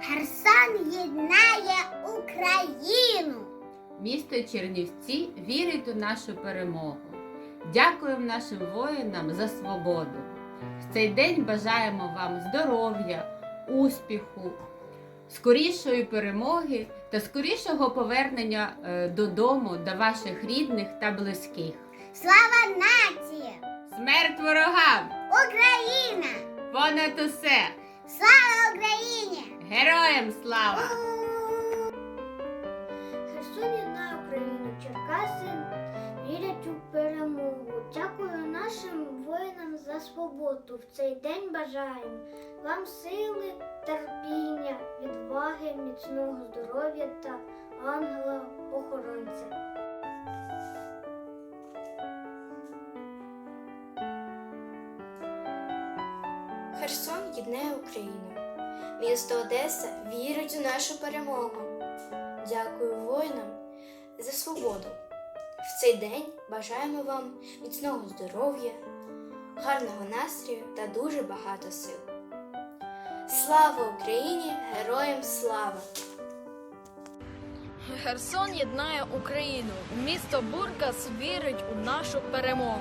Херсон єднає Україну. Місто Чернівці вірить у нашу перемогу. Дякуємо нашим воїнам за свободу. В цей день бажаємо вам здоров'я, успіху, скорішої перемоги та скорішого повернення е, додому до ваших рідних та близьких. Слава нації! Смерть ворогам! Україна! Понад усе! Слава Україні! Героям слава! Херсон єднає Україну, Черкаси вірять у перемогу. Дякую нашим воїнам за свободу. В цей день бажаємо вам сили, терпіння, відваги, міцного здоров'я та ангела-охоронця. Херсон єднає Україну. Місто Одеса вірить у нашу перемогу. Дякую воїнам за свободу. В цей день бажаємо вам міцного здоров'я, гарного настрою та дуже багато сил. Слава Україні! Героям слава! Херсон єднає Україну. Місто Буркас вірить у нашу перемогу.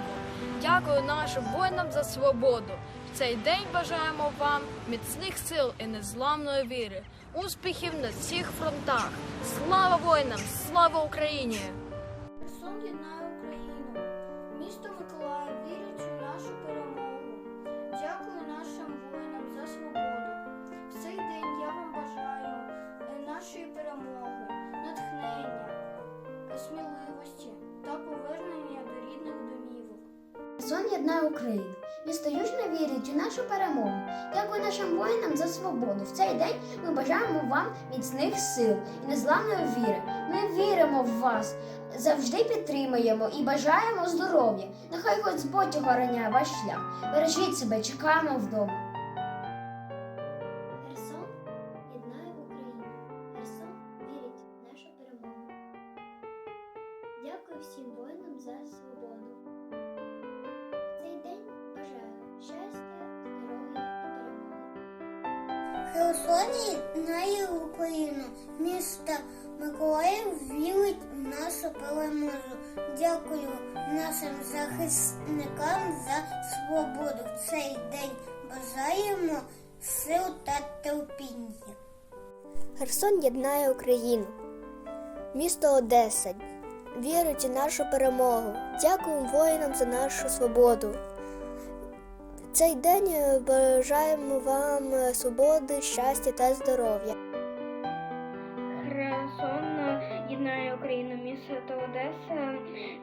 Дякую нашим воїнам за свободу. Цей день бажаємо вам міцних сил і незламної віри, успіхів на всіх фронтах. Слава воїнам! Слава Україні! Херсон єднає Україну. Місто Миколаїв вірить у нашу перемогу. Дякую нашим воїнам за свободу. Цей день я вам бажаю е, нашої перемоги, натхнення, сміливості та повернення до рідних домівок. Херсон єднає Україну. Місто на вірить у нашу перемогу. Дякую нашим воїнам за свободу. В цей день ми бажаємо вам міцних сил і незламної віри. Ми віримо в вас, завжди підтримуємо і бажаємо здоров'я. Нехай Господь охороняє ваш шлях. Бережіть себе, чекаємо вдома. Херсон єднає Україну. Місто Миколаїв вірить в нашу перемогу. Дякую нашим захисникам за свободу. В цей день бажаємо сил та терпіння. Херсон єднає Україну. Місто Одеса вірить у нашу перемогу. Дякуємо воїнам за нашу свободу. Цей день е, бажаємо вам е, свободи, щастя та здоров'я. Херсон єднає Україну. Місто Одеса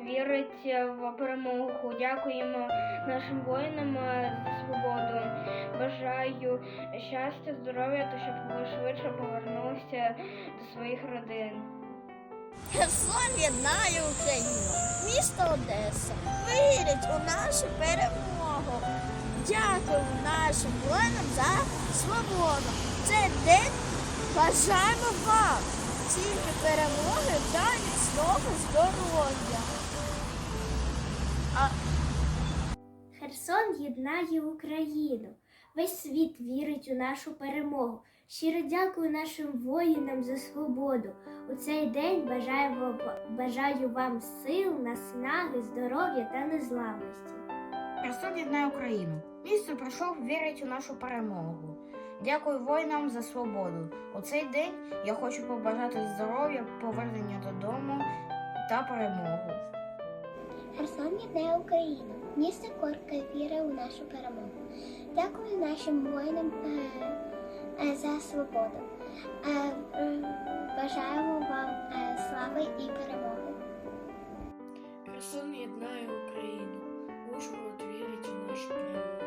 вірить в перемогу. Дякуємо нашим воїнам е, за свободу. Бажаю щастя, здоров'я та щоб ви швидше повернулися до своїх родин. Херсон єднає Україну. Місто Одеса вірить у нашу перемогу. Дякую нашим воїнам за свободу. Цей день бажаємо вам тільки перемоги та міцного здоров'я. Херсон єднає Україну. Весь світ вірить у нашу перемогу. Щиро дякую нашим воїнам за свободу. У цей день бажаю, бажаю вам сил, наснаги, здоров'я та незламності. Херсон єднає Україну. Місто прийшов, вірить у нашу перемогу. Дякую воїнам за свободу. У цей день я хочу побажати здоров'я, повернення додому та перемогу. Херсон єднає Україну. Місто Корка віра у нашу перемогу. Дякую нашим воїнам е, е, за свободу. Е, бажаємо вам слави і перемоги. Херсон єднає Україну. Ужгород вірить у нашу перемогу.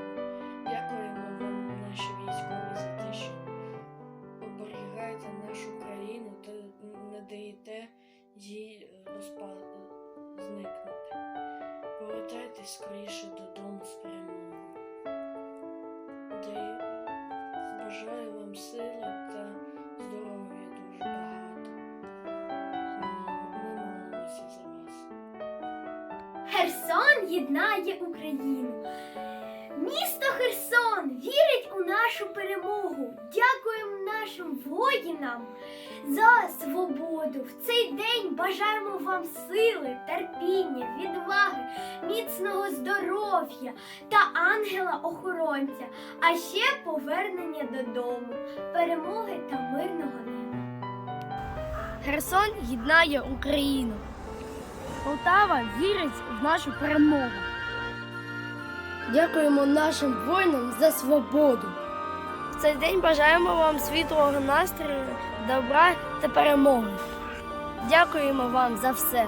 Дякуємо вам, наші військові, за те, що оберігаєте нашу країну та не даєте їй розпа... зникнути. Повертайтесь скоріше додому з перемогою. Бажаю вам сили та Херсон єднає Україну. Місто Херсон вірить у нашу перемогу. Дякуємо нашим воїнам за свободу. В цей день бажаємо вам сили, терпіння, відваги, міцного здоров'я та ангела-охоронця, а ще повернення додому, перемоги та мирного неба. Херсон єднає Україну. Полтава вірить в нашу перемогу. Дякуємо нашим воїнам за свободу. В цей день бажаємо вам світлого настрою, добра та перемоги. Дякуємо вам за все.